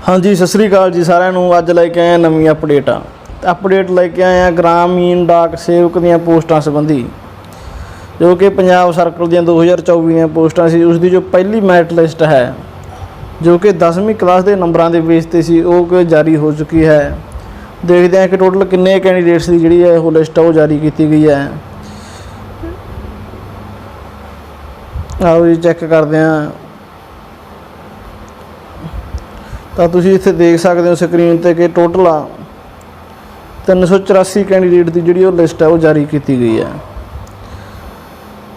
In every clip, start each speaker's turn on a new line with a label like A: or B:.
A: ਹਾਂਜੀ, ਸਤਿ ਸ੍ਰੀ ਅਕਾਲ ਜੀ ਸਾਰਿਆਂ ਨੂੰ। ਅੱਜ ਲੈ ਕੇ ਆਏ ਹਾਂ ਨਵੀਂ ਅਪਡੇਟਾਂ ਅਪਡੇਟ ਲੈ ਕੇ ਆਏ ਆ ਗ੍ਰਾਮੀਣ ਡਾਕ ਸੇਵਕ ਦੀਆਂ ਪੋਸਟਾਂ ਸੰਬੰਧੀ, ਜੋ ਕਿ ਪੰਜਾਬ ਸਰਕਲ ਦੀਆਂ 2024 ਦੀਆਂ ਪੋਸਟਾਂ ਸੀ। ਉਸ ਦੀ ਜੋ ਪਹਿਲੀ ਮੈਰਿਟ ਲਿਸਟ ਹੈ, ਜੋ ਕਿ 10ਵੀਂ ਕਲਾਸ ਦੇ ਨੰਬਰਾਂ ਦੇ ਬੇਸ ਤੇ ਸੀ, ਉਹ ਕਿ ਜਾਰੀ ਹੋ ਚੁੱਕੀ ਹੈ। ਦੇਖਦੇ ਹਾਂ ਕਿ ਟੋਟਲ ਕਿੰਨੇ ਕੈਂਡੀਡੇਟਸ ਦੀ ਜਿਹੜੀ ਹੈ ਉਹ ਲਿਸਟ ਉਹ ਜਾਰੀ ਕੀਤੀ ਗਈ ਹੈ। ਆਓ ਜੀ ਚੈੱਕ ਕਰਦੇ ਹਾਂ। ਤਾਂ ਤੁਸੀਂ ਇੱਥੇ ਦੇਖ ਸਕਦੇ ਹੋ ਸਕਰੀਨ ਤੇ ਕਿ ਟੋਟਲ ਆ 384 ਕੈਂਡੀਡੇਟ ਦੀ ਜਿਹੜੀ ਉਹ ਲਿਸਟ ਹੈ ਉਹ ਜਾਰੀ ਕੀਤੀ ਗਈ ਹੈ।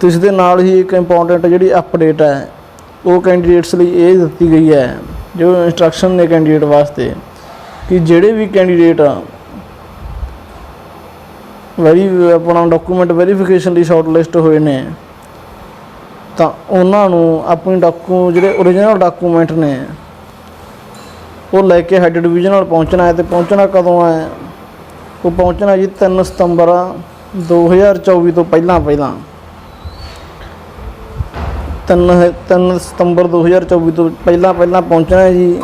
A: ਤੇ ਇਸ ਦੇ ਨਾਲ ਹੀ ਇੱਕ ਇੰਪੋਰਟੈਂਟ ਜਿਹੜੀ ਅਪਡੇਟ ਹੈ, ਉਹ ਕੈਂਡੀਡੇਟਸ ਲਈ ਇਹ ਦਿੱਤੀ ਗਈ ਹੈ, ਜੋ ਇਨਸਟਰਕਸ਼ਨ ਨੇ ਕੈਂਡੀਡੇਟ ਵਾਸਤੇ, ਕਿ ਜਿਹੜੇ ਵੀ ਕੈਂਡੀਡੇਟ ਵੈਰੀ ਆਪਣਾ ਡਾਕੂਮੈਂਟ ਵੈਰੀਫਿਕੇਸ਼ਨ ਲਈ ਸ਼ਾਰਟ ਲਿਸਟ ਹੋਏ ਨੇ, ਤਾਂ ਉਹਨਾਂ ਨੂੰ ਆਪਣੀ ਡਾਕੂ ਜਿਹੜੇ ਓਰੀਜਨਲ ਡਾਕੂਮੈਂਟ ਨੇ ਉਹ ਲੈ ਕੇ ਹੈੱਡ ਡਿਵੀਜ਼ਨ ਨਾਲ ਪਹੁੰਚਣਾ ਹੈ ਤੇ ਪਹੁੰਚਣਾ ਕਦੋਂ ਹੈ? ਉਹ ਪਹੁੰਚਣਾ ਜੀ 3 ਸਤੰਬਰ 2024 ਤੋਂ ਪਹਿਲਾਂ ਪਹਿਲਾਂ। 3 3 ਸਤੰਬਰ 2024 ਤੋਂ ਪਹਿਲਾਂ ਪਹਿਲਾਂ ਪਹੁੰਚਣਾ ਹੈ ਜੀ।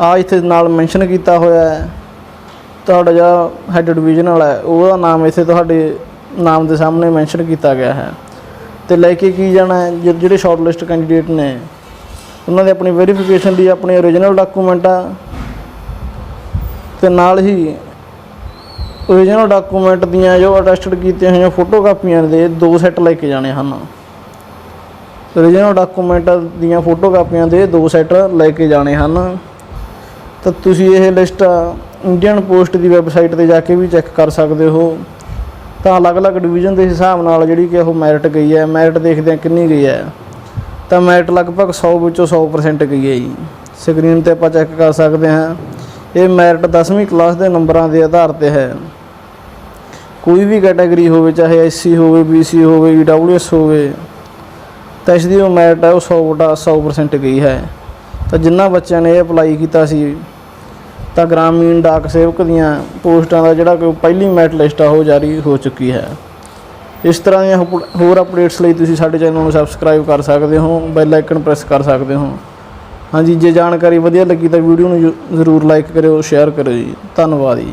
A: ਆ ਇੱਥੇ ਨਾਲ ਮੈਂਸ਼ਨ ਕੀਤਾ ਹੋਇਆ ਹੈ। ਤੁਹਾਡਾ ਜਿਹੜਾ ਹੈੱਡ ਡਿਵੀਜ਼ਨ ਹੈ, ਉਹਦਾ ਨਾਮ ਇੱਥੇ ਤੁਹਾਡੇ ਨਾਮ ਦੇ ਸਾਹਮਣੇ ਮੈਂਸ਼ਨ ਕੀਤਾ ਗਿਆ ਹੈ। ਤੇ ਲੈ ਕੇ ਕੀ ਜਾਣਾ ਹੈ? ਜਿਹੜੇ ਸ਼ਾਰਟ ਲਿਸਟ ਕੈਂਡੀਡੇਟ ਨੇ ਉਹਨਾਂ ਦੇ ਆਪਣੀ ਵੈਰੀਫਿਕੇਸ਼ਨ ਦੀ ਆਪਣੇ ਓਰੀਜਨਲ ਡਾਕੂਮੈਂਟ ਆ। ਤੇ ਨਾਲ ਹੀ ਓਰੀਜਨਲ ਡਾਕੂਮੈਂਟ ਦੀਆਂ ਜੋ ਅਟੈਸਟਡ ਕੀਤੀਆਂ ਹੋਈਆਂ ਫੋਟੋ ਕਾਪੀਆਂ ਦੇ ਦੋ ਸੈੱਟ ਲੈ ਕੇ ਜਾਣੇ ਹਨ। ਓਰੀਜਨਲ ਡਾਕੂਮੈਂਟ ਦੀਆਂ ਫੋਟੋ ਕਾਪੀਆਂ ਦੇ ਦੋ ਸੈੱਟ ਲੈ ਕੇ ਜਾਣੇ ਹਨ। ਤਾਂ ਤੁਸੀਂ ਇਹ ਲਿਸਟ ਇੰਡੀਅਨ ਪੋਸਟ ਦੀ ਵੈਬਸਾਈਟ ਤੇ ਜਾ ਕੇ ਵੀ ਚੈੱਕ ਕਰ ਸਕਦੇ ਹੋ। ਤਾਂ ਅਲੱਗ-ਅਲੱਗ ਡਿਵੀਜ਼ਨ ਦੇ ਹਿਸਾਬ ਨਾਲ ਜਿਹੜੀ ਕਿ ਉਹ ਮੈਰਿਟ ਗਈ ਹੈ। ਮੈਰਿਟ ਦੇਖਦੇ ਹਾਂ ਕਿੰਨੀ ਗਈ ਹੈ। ਤਾਂ ਮੈਰਿਟ ਲਗਭਗ 100 ਵਿੱਚੋਂ 100% ਗਈ ਹੈ ਜੀ। ਸਕਰੀਨ ਤੇ ਆਪਾਂ ਚੈੱਕ ਕਰ ਸਕਦੇ ਹਾਂ। ਇਹ ਮੈਰਿਟ 10ਵੀਂ ਕਲਾਸ ਦੇ ਨੰਬਰਾਂ ਦੇ ਆਧਾਰ ਤੇ ਹੈ। ਕੋਈ ਵੀ ਕੈਟਾਗਰੀ ਹੋਵੇ, ਚਾਹੇ ਐਸਸੀ ਹੋਵੇ ਬੀਸੀ ਹੋਵੇ ਈਡਬਲਯੂਐਸ ਹੋਵੇ, ਤਾਂ ਇਸ ਦੀ ਜੋ ਮੈਰਿਟ ਹੈ, ਉਹ 100 ਵਟਾ 100% ਗਈ ਹੈ। ਤਾਂ ਜਿਨ੍ਹਾਂ ਬੱਚਿਆਂ ਨੇ ਇਹ ਅਪਲਾਈ ਕੀਤਾ ਸੀ, ਤਾਂ ਗ੍ਰਾਮੀਣ ਡਾਕ ਸੇਵਕ ਦੀਆਂ ਪੋਸਟਾਂ ਦਾ ਜਿਹੜਾ ਕਿ ਪਹਿਲੀ ਮੈਰਿਟ ਲਿਸਟ ਆ, ਉਹ ਜਾਰੀ ਹੋ ਚੁੱਕੀ ਹੈ। ਇਸ ਤਰ੍ਹਾਂ ਦੀਆਂ ਹੋਰ ਅਪਡੇਟਸ ਲਈ ਤੁਸੀਂ ਸਾਡੇ ਚੈਨਲ ਨੂੰ ਸਬਸਕ੍ਰਾਈਬ ਕਰ ਸਕਦੇ ਹੋ ਬੈਲ ਆਈਕਨ ਪ੍ਰੈਸ ਕਰ ਸਕਦੇ ਹੋ। ਹਾਂਜੀ, ਜੇ ਜਾਣਕਾਰੀ ਵਧੀਆ ਲੱਗੀ ਤਾਂ ਵੀਡੀਓ ਨੂੰ ਜ਼ਰੂਰ ਲਾਈਕ ਕਰਿਓ ਸ਼ੇਅਰ ਕਰਿਓ ਜੀ। ਧੰਨਵਾਦ ਜੀ।